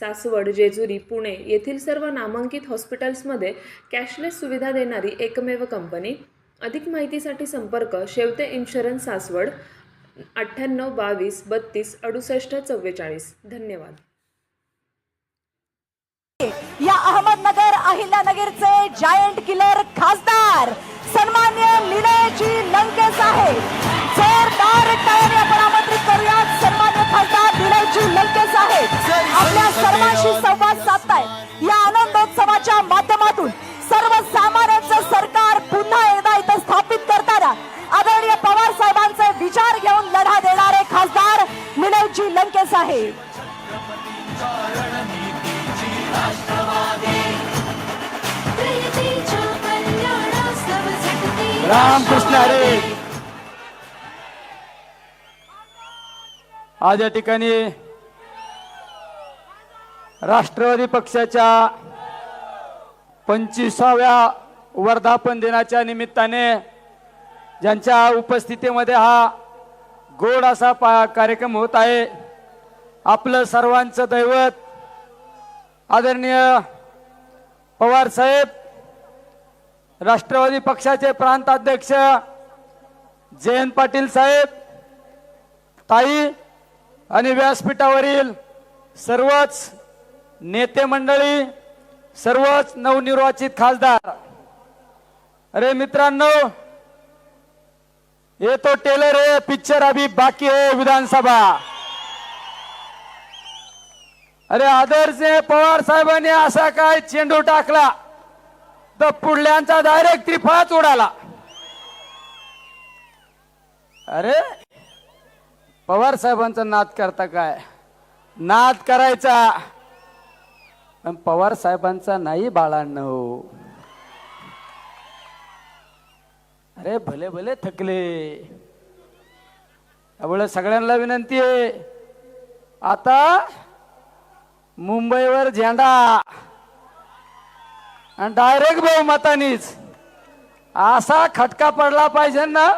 सासवड जेजुरी पुणे येथील सर्व नामांकित हॉस्पिटल्समध्ये कॅशलेस सुविधा देणारी एकमेव कंपनी. अधिक माहितीसाठी संपर्क शेवते इन्शुरन्स सासवड अठ्ठ्याण्णव बावीस बत्तीस अडुसष्ट चव्वेचाळीस. धन्यवाद. या अहमदनगर अहिल्यानगरचे जायंट किलर खासदार सन्मान्य निलयजी लंकेश आहे. जोरदार टायर आपण आमंत्रित करूया संवाद या आनंदोत्सवाच्या माध्यमातून सर्वसामान्यांचं सरकार पुन्हा एकदा इथं स्थापित करताना आदरणीय पवार साहेबांचे विचार घेऊन लढा देणारे खासदार निलयजी लंकेश आहे रामकृष्ण हरे. आज या ठिकाणी राष्ट्रवादी पक्षाच्या पंचवीसाव्या वर्धापन दिनाच्या निमित्ताने ज्यांच्या उपस्थितीमध्ये हा गोड असा पा कार्यक्रम होत आहे आपलं सर्वांचं दैवत आदरणीय पवार साहेब राष्ट्रवादी पक्षाचे प्रांताध्यक्ष जयंत पाटील साहेब ताई आणि व्यासपीठावरील सर्वच नेते मंडळी सर्वच नवनिर्वाचित खासदार. अरे मित्रांनो ये तो टेलर है पिक्चर अभी बाकी है विधानसभा. अरे आदर्श पवार साहेबांनी असा काय चेंडू टाकला तर पुढल्यांचा डायरेक्ट त्रिफळाच उडाला. अरे पवार साहेबांचा नाद करता काय? नाद करायचा. पण पवार साहेबांचा नाही बाळांनो. अरे भले भले थकले. त्यामुळे सगळ्यांना विनंती आहे. आता मुंबईवर झेंडा. आणि डायरेक्ट बहुमतानीच. असा खटका पडला पाहिजे ना.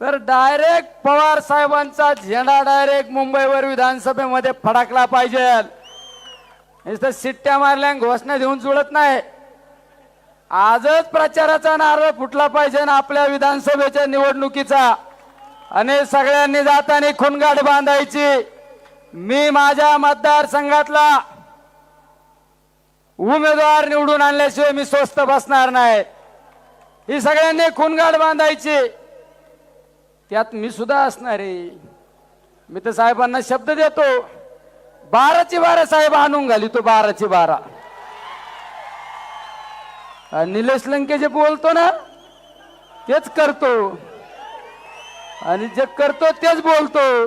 तर डायरेक्ट पवार साहेबांचा झेंडा डायरेक्ट मुंबईवर विधानसभेमध्ये फडकला पाहिजे. नुसतं सिट्ट्या मारल्या घोषणा देऊन जुळत नाही. आजच प्रचाराचा नारळ फुटला पाहिजे ना आपल्या विधानसभेच्या निवडणुकीचा. आणि सगळ्यांनी जाताना खुनगाठ बांधायची. मी माझ्या मतदारसंघातला उमेदवार निवडून आणल्याशिवाय मी स्वस्त बसणार नाही. ही सगळ्यांनी खुनगाड बांधायची. त्यात मी सुद्धा असणार. आहे मी तर साहेबांना शब्द देतो. बाराची बारा साहेब आणून घाली तो बाराची बारा. निलेश लंके जे बोलतो ना तेच करतो. आणि जे करतो तेच बोलतो.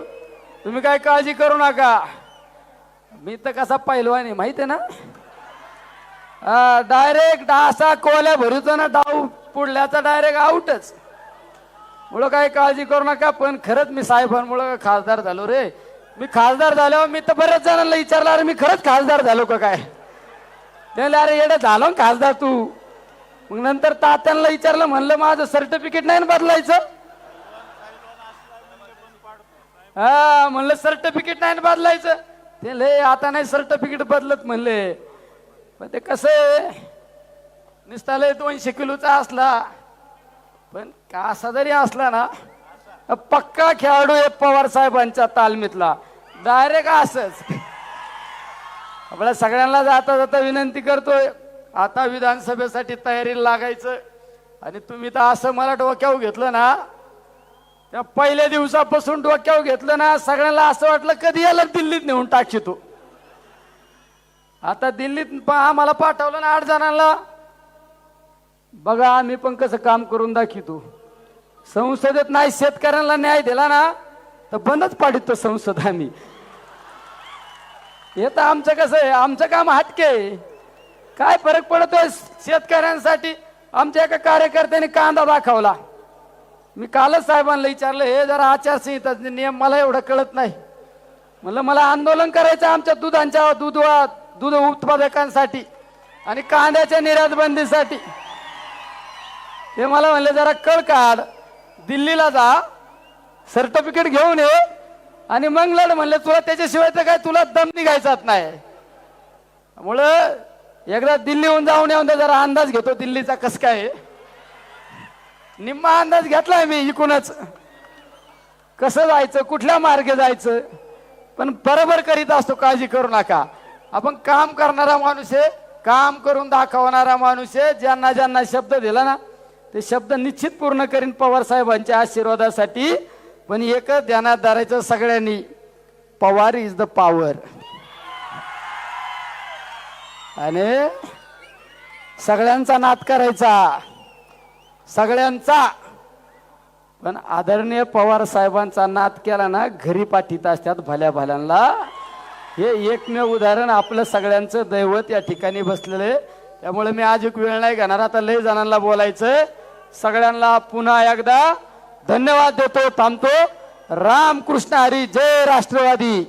तुम्ही काय काळजी करू नका. मी तर कसा पैलवान आहे माहिती आहे ना? डायरेक्ट डासा कोल्या भरूचा ना डाव पुढल्याचा डायरेक्ट आउटच मुळं काही काळजी करू नका पण खरंच मी साहेबांमुळं खासदार झालो रे. मी खासदार झालो मी तर बऱ्याच जणांना विचारलं अरे मी खरंच खासदार झालो का काय? त्याला अरे येडं झालो ना खासदार तू. मग नंतर तात्यांना विचारलं म्हणलं माझं सर्टिफिकेट नाही ना बदलायचं? हा म्हणलं सर्टिफिकेट नाही ना बदलायचं. ते लय आता नाही सर्टिफिकेट बदलत म्हणले. पण ते कसं आहे नुसता लय दोनशे किलोचा असला पण कसा जरी असला ना पक्का खेळाडू आहे पवार साहेबांच्या तालमीतला. डायरेक्ट असंच. आपल्या सगळ्यांना जाता जाता विनंती करतोय. आता विधानसभेसाठी तयारीला लागायचं. आणि तुम्ही तर असं मला डोक्यावर घेतलं ना त्या पहिल्या दिवसापासून डोक्यावर घेतलं ना सगळ्यांना असं वाटलं कधी याला दिल्लीत नेऊन टाकशी तू? आता दिल्लीत प- आम्हाला पाठवलं ना आठ जणांना. बघा आम्ही पण कसं काम करून दाखवतो. संसदेत नाही शेतकऱ्यांना न्याय दिला ना तर बंदच पाडितो संसद आम्ही. हे तर आमचं कसं आहे आमचं काम हटके आहे. काय फरक पडतोय? शेतकऱ्यांसाठी आमच्या एका कार्यकर्त्याने कांदा दाखवला. मी कालच साहेबांना विचारलं हे जरा आचारसंहिताचे नियम मला एवढं कळत नाही. म्हणलं मला आंदोलन करायचं आमच्या दुधांच्या दूध दूध उत्पादकांसाठी आणि कांद्याच्या निर्यात बंदीसाठी हे मला म्हणले जरा कळ काढ. दिल्लीला जा सर्टिफिकेट घेऊन ये आणि मग लढ म्हणलं तुला त्याच्याशिवाय तर काय तुला दम निघायचाच नाही. त्यामुळं एकदा दिल्लीहून जाऊन येऊन जरा अंदाज घेतो दिल्लीचा कस काय निम्मा अंदाज घेतलाय मी इकूनच. कसं जायचं कुठल्या मार्गे जायचं पण बरोबर करीत असतो काळजी करू नका. आपण काम करणारा माणूस आहे काम करून दाखवणारा माणूस आहे ज्यांना ज्यांना शब्द दिला ना ते शब्द निश्चित पूर्ण करीन पवार साहेबांच्या आशीर्वादासाठी. पण एकच ध्यानात धरायचं सगळ्यांनी पवार इज द पॉवर आणि सगळ्यांचा नाद करायचा. सगळ्यांचा. पण आदरणीय पवार साहेबांचा नाद केला ना घरी पाठीत असतात भल्या भल्यांना. हे एकमेव उदाहरण आपलं सगळ्यांचं दैवत या ठिकाणी बसलेलं आहे. त्यामुळे मी आज एक वेळ नाही घेणार. आता लय जणांना बोलायचं सगळ्यांना पुन्हा एकदा धन्यवाद देतो थांबतो. रामकृष्ण हरी जय राष्ट्रवादी.